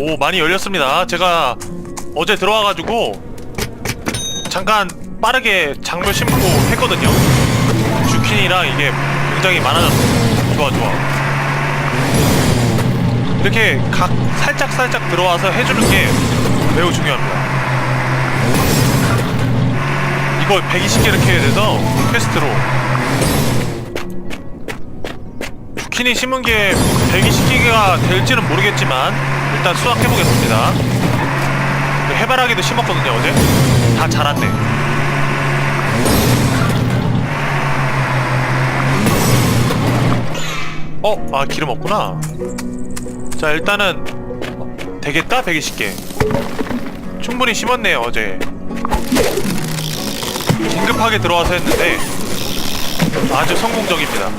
오 많이 열렸습니다. 제가 어제 들어와가지고 잠깐 빠르게 작물 심고 했거든요. 주킨이랑 이게 굉장히 많아졌어 좋아 좋아. 이렇게 각 살짝 살짝 들어와서 해주는 게 매우 중요합니다. 이걸 120개 이렇게 해야 돼서 퀘스트로. 주킨이 심은 게 120개가 될지는 모르겠지만 일단 수확해 보겠습니다. 그 해바라기도 심었거든요 어제. 다 자랐네. 어? 아 기름 없구나. 자 일단은 어, 되겠다? 120개 충분히 심었네요 어제. 긴급하게 들어와서 했는데 아주 성공적입니다.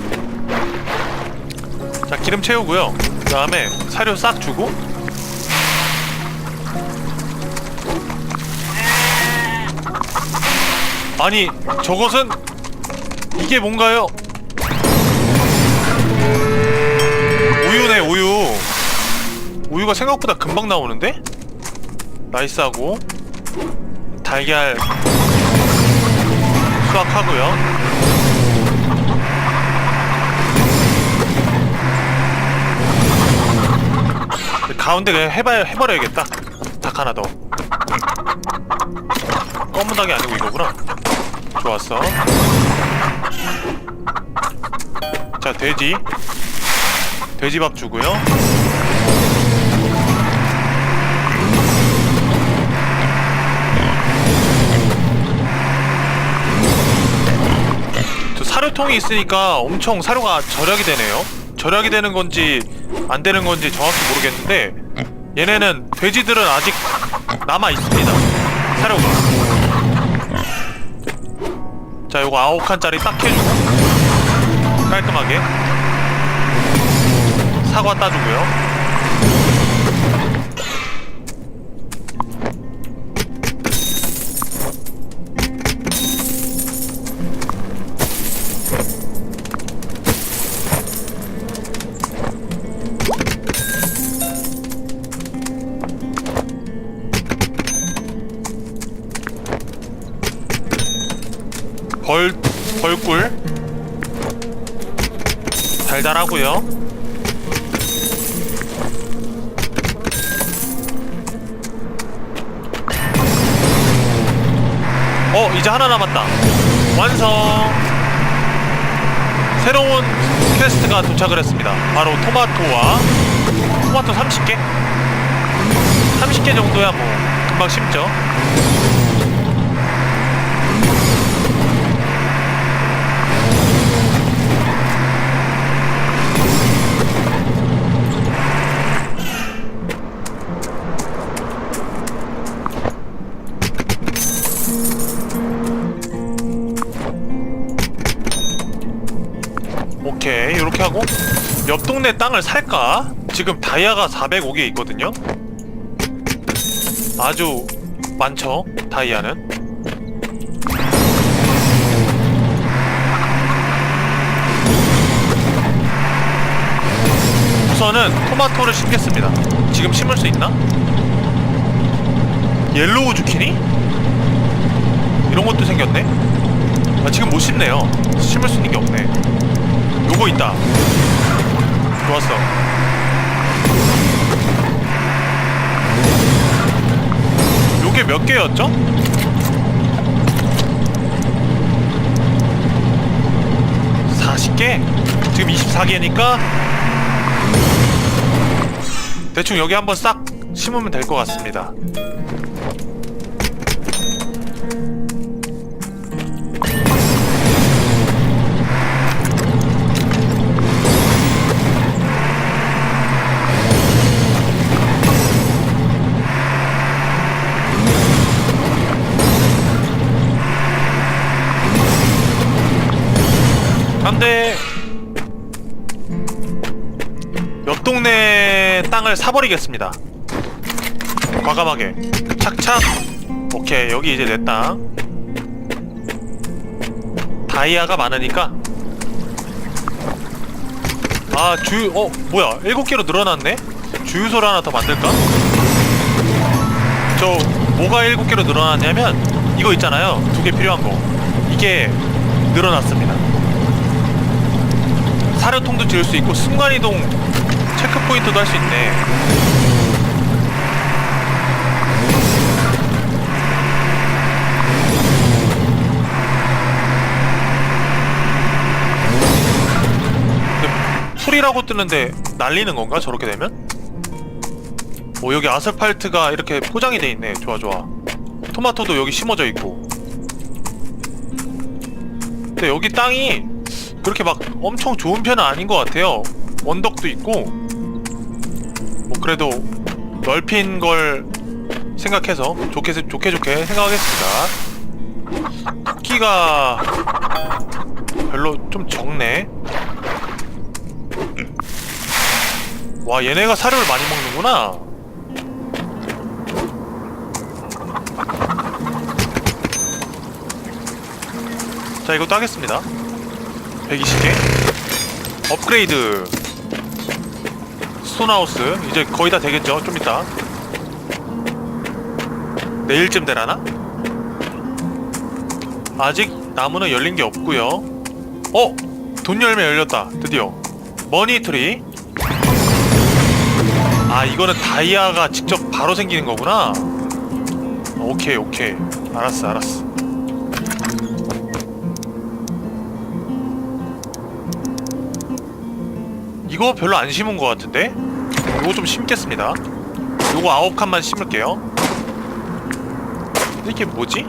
자 기름 채우고요. 그 다음에 사료 싹 주고 아니 저것은 이게 뭔가요? 우유네 우유 우유가 생각보다 금방 나오는데? 나이스하고 달걀 수확하고요 가운데 그냥 해봐, 해버려야겠다 닭 하나 더 검은 닭이 아니고 이거구나. 좋았어. 자 돼지. 돼지밥 주고요. 저 사료통이 있으니까 엄청 사료가 절약이 되네요. 절약이 되는 건지 안 되는 건지 정확히 모르겠는데 얘네는 돼지들은 아직 남아 있습니다. 사료가 자 요거 아홉 칸짜리 딱 해주고. 깔끔하게. 사과 따주고요 달달하고요. 어 이제 하나 남았다. 완성. 새로운 퀘스트가 도착을 했습니다. 바로 토마토와 토마토 30개? 30개 정도야 뭐. 금방 심죠 이 이렇게 하고 옆 동네 땅을 살까? 지금 다이아가 405개 있거든요 아주 많죠 다이아는 우선은 토마토를 심겠습니다 지금 심을 수 있나? 옐로우 주키니? 이런 것도 생겼네? 아 지금 못 심네요 심을 수 있는 게 없네 요거 있다. 좋았어. 요게 몇 개였죠? (40개) 지금 (24개니까) 대충 여기 한번 싹 심으면 될 것 같습니다 땅을 사버리겠습니다. 과감하게. 착착. 오케이 여기 이제 내 땅 다이아가 많으니까. 아 주유 어 뭐야? 일곱 개로 늘어났네? 주유소를 하나 더 만들까? 저 뭐가 일곱 개로 늘어났냐면 이거 있잖아요. 두 개 필요한 거. 이게 늘어났습니다. 사료통도 지을 수 있고 순간이동 체크포인트도 할 수 있네. 풀이라고 뜨는데 날리는 건가? 저렇게 되면? 오 여기 아스팔트가 이렇게 포장이 돼 있네. 좋아 좋아. 토마토도 여기 심어져 있고. 근데 여기 땅이 그렇게 막 엄청 좋은 편은 아닌 것 같아요. 언덕도 있고 뭐 그래도 넓힌 걸 생각해서 좋게 좋게 좋게 생각하겠습니다. 크기가 별로 좀 적네. 와 얘네가 사료를 많이 먹는구나. 자 이것도 하겠습니다. 120개. 업그레이드 스톤하우스. 이제 거의 다 되겠죠? 좀 이따. 내일쯤 되라나? 아직 나무는 열린 게 없고요. 어! 돈 열매 열렸다. 드디어. 머니트리. 아 이거는 다이아가 직접 바로 생기는 거구나. 오케이 오케이. 알았어 알았어 이거 별로 안 심은 것 같은데? 이거 좀 심겠습니다 요거 아홉 칸만 심을게요 이게 뭐지?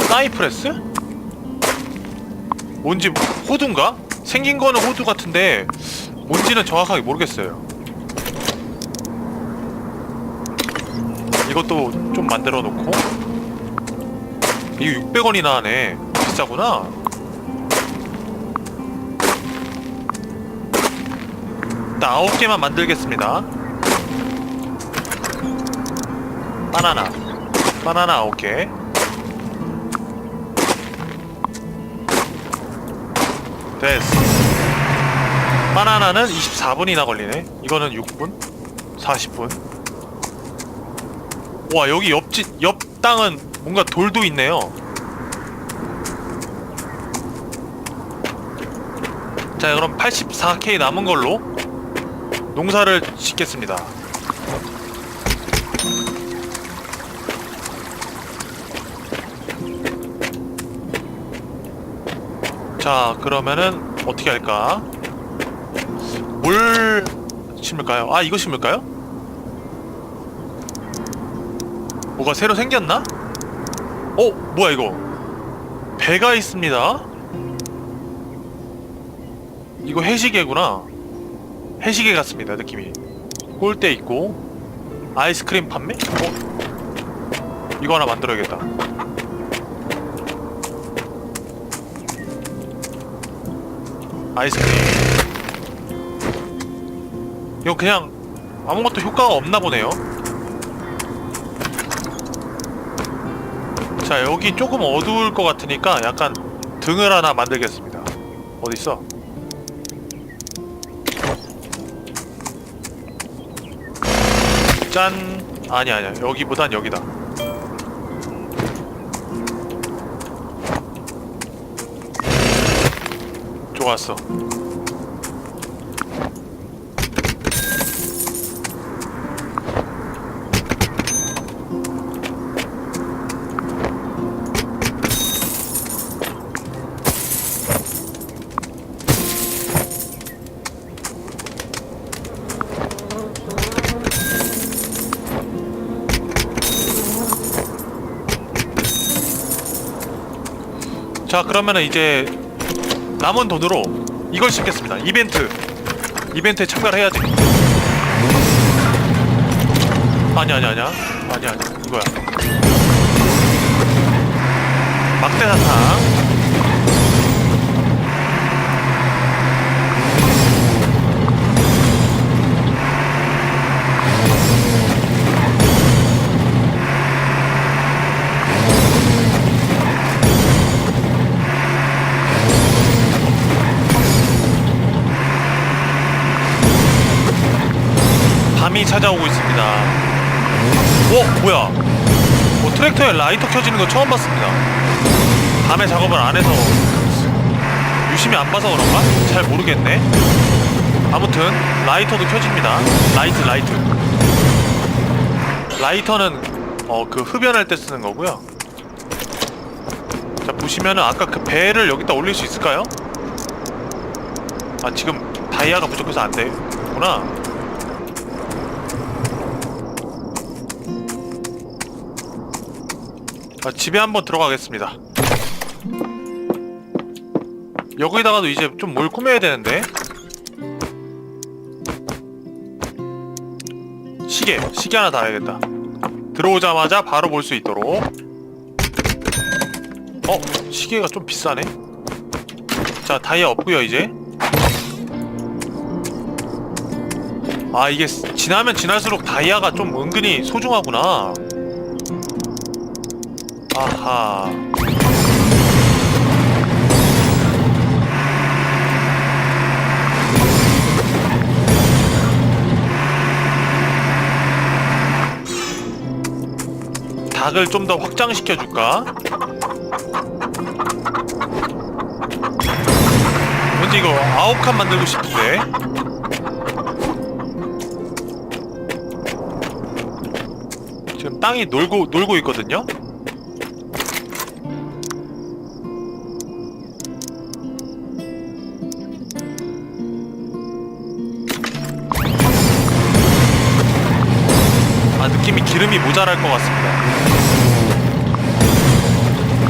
사이프레스? 뭔지 호두인가? 생긴 거는 호두 같은데 뭔지는 정확하게 모르겠어요 이것도 좀 만들어 놓고 이거 600원이나 하네 비싸구나 아홉 개만 만들겠습니다. 바나나, 바나나 아홉 개. 됐어. 바나나는 24분이나 걸리네. 이거는 6분, 40분. 와 여기 옆집 옆 땅은 뭔가 돌도 있네요. 자 그럼 84K 남은 걸로 농사를 짓겠습니다. 자, 그러면은 어떻게 할까? 뭘 심을까요? 아, 이거 심을까요? 뭐가 새로 생겼나? 어, 뭐야 이거? 배가 있습니다. 이거 해시계구나. 해시계 같습니다 느낌이 꼴대 있고 아이스크림 판매? 어? 이거 하나 만들어야겠다 아이스크림 이거 그냥 아무것도 효과가 없나 보네요 자 여기 조금 어두울 것 같으니까 약간 등을 하나 만들겠습니다 어딨어? 짠 아니 아니야. 여기보단 여기다. 좋았어 자 그러면은 이제 남은 돈으로 이걸 심겠습니다. 이벤트. 이벤트에 참가를 해야지 아니 아니 아니야. 아니 아니 이거야. 막대 사탕 찾아오고 있습니다. 오 뭐야? 어, 트랙터에 라이터 켜지는 거 처음 봤습니다. 밤에 작업을 안 해서 유심히 안 봐서 그런가? 잘 모르겠네. 아무튼 라이터도 켜집니다. 라이트 라이트. 라이터는 어 그 흡연할 때 쓰는 거고요. 자 보시면은 아까 그 배를 여기다 올릴 수 있을까요? 아 지금 다이아가 부족해서 안 되구나 아, 집에 한번 들어가겠습니다. 여기다가도 이제 좀 뭘 꾸며야 되는데? 시계 시계 하나 달아야겠다. 들어오자마자 바로 볼 수 있도록. 어? 시계가 좀 비싸네? 자 다이아 없고요 이제. 아 이게 스- 지나면 지날수록 다이아가 좀 은근히 소중하구나 아하 닭을 좀 더 확장시켜 줄까? 왠지 이거 아홉 칸 만들고 싶은데 지금 땅이 놀고 놀고 있거든요. 느낌이 기름이 모자랄 것 같습니다.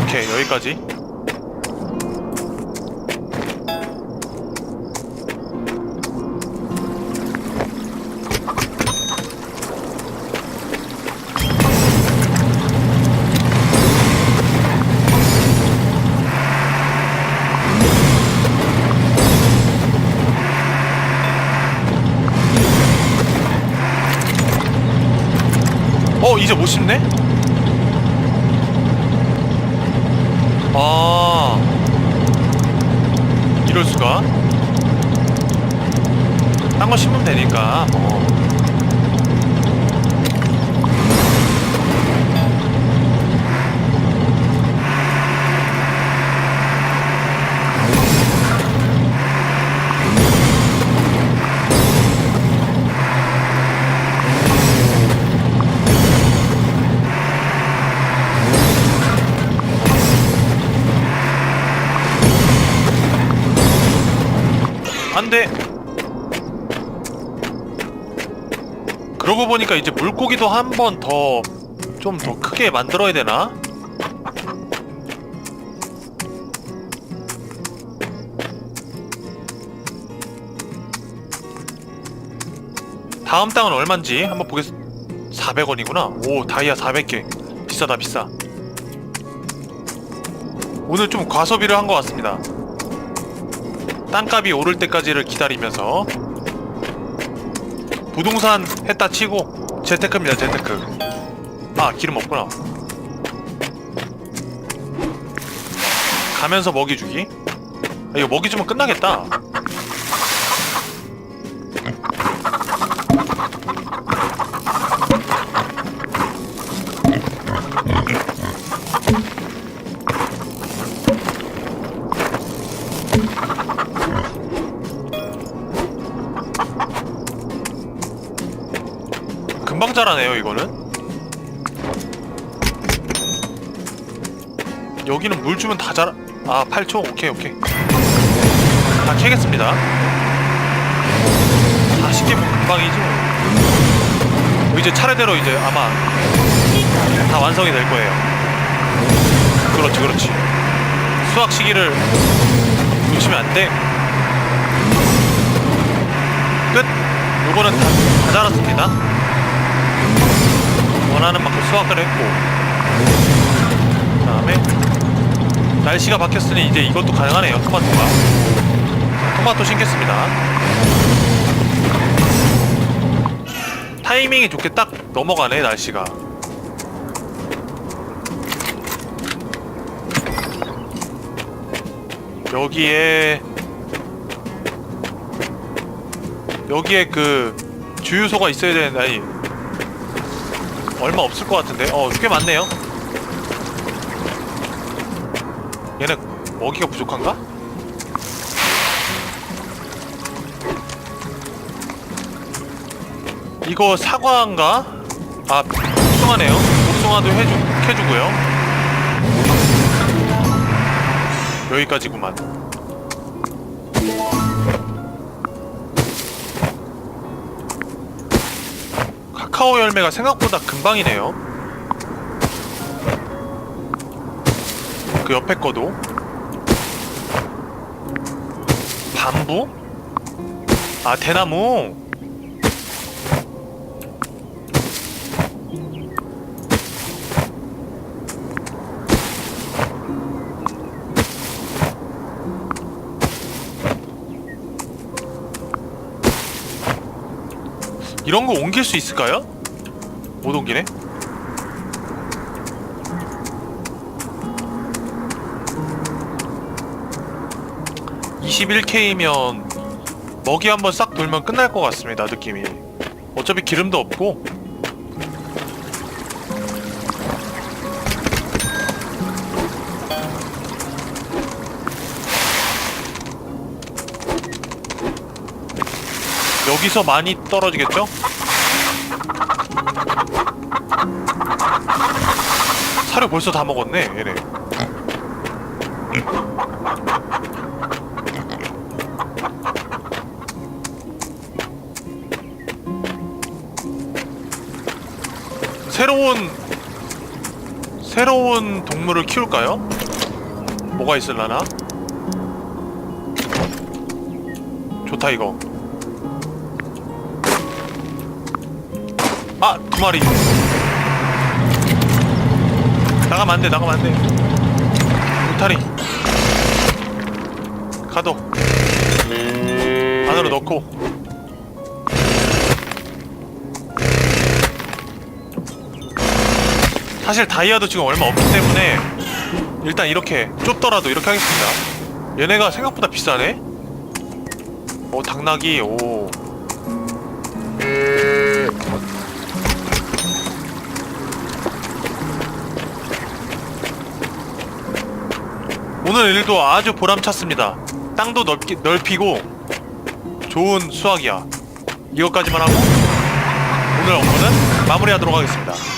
오케이 여기까지. 이제 못 심네? 아 이럴 수가? 딴거 심으면 되니까 뭐. 안돼. 그러고 보니까 이제 물고기도 한 번 더 좀 더 크게 만들어야 되나? 다음 땅은 얼만지 한번 보겠. 400원이구나. 오 다이아 400개. 비싸다 비싸. 오늘 좀 과소비를 한 것 같습니다. 땅값이 오를 때까지를 기다리면서 부동산 했다 치고 재테크입니다 재테크. 아 기름 없구나. 가면서 먹이 주기? 아, 이거 먹이 주면 끝나겠다 금방 자라네요 이거는. 여기는 물 주면 다 자라 아 8초? 오케이 오케이. 다 캐겠습니다. 40개 뭐 금방이죠. 이제 차례대로 이제 아마 다 완성이 될 거예요. 그렇지 그렇지. 수확 시기를 놓치면 안돼. 끝. 요거는 다, 다 자랐습니다 원하는 만큼 수확을 했고. 그다음에 날씨가 바뀌었으니 이제 이것도 가능하네요 토마토가. 자, 토마토 심겠습니다. 타이밍이 좋게 딱 넘어가네 날씨가. 여기에 여기에 그 주유소가 있어야 되는데 아니 얼마 없을 것 같은데? 어 꽤 많네요. 얘네 먹이가 부족한가? 이거 사과인가? 아 복숭아네요. 복숭아도 해주, 해주고요. 여기까지구만 카카오 열매가 생각보다 금방이네요 그 옆에 거도 밤부? 아 대나무 이런 거 옮길 수 있을까요? 못 옮기네. (21K면) 먹이 한번 싹 돌면 끝날 것 같습니다 느낌이 어차피 기름도 없고 여기서 많이 떨어지겠죠? 사료 벌써 다 먹었네 얘네 새로운 새로운 동물을 키울까요? 뭐가 있을라나? 좋다 이거 아! 두 마리 나가면 안돼 나가면 안돼. 울타리. 가둬. 안으로 넣고. 사실 다이아도 지금 얼마 없기 때문에 일단 이렇게 좁더라도 이렇게 하겠습니다. 얘네가 생각보다 비싸네? 오 당나귀. 오 오늘 일도 아주 보람찼습니다. 땅도 넓기, 넓히고 좋은 수확이야. 이것까지만 하고 오늘 업무는 마무리하도록 하겠습니다.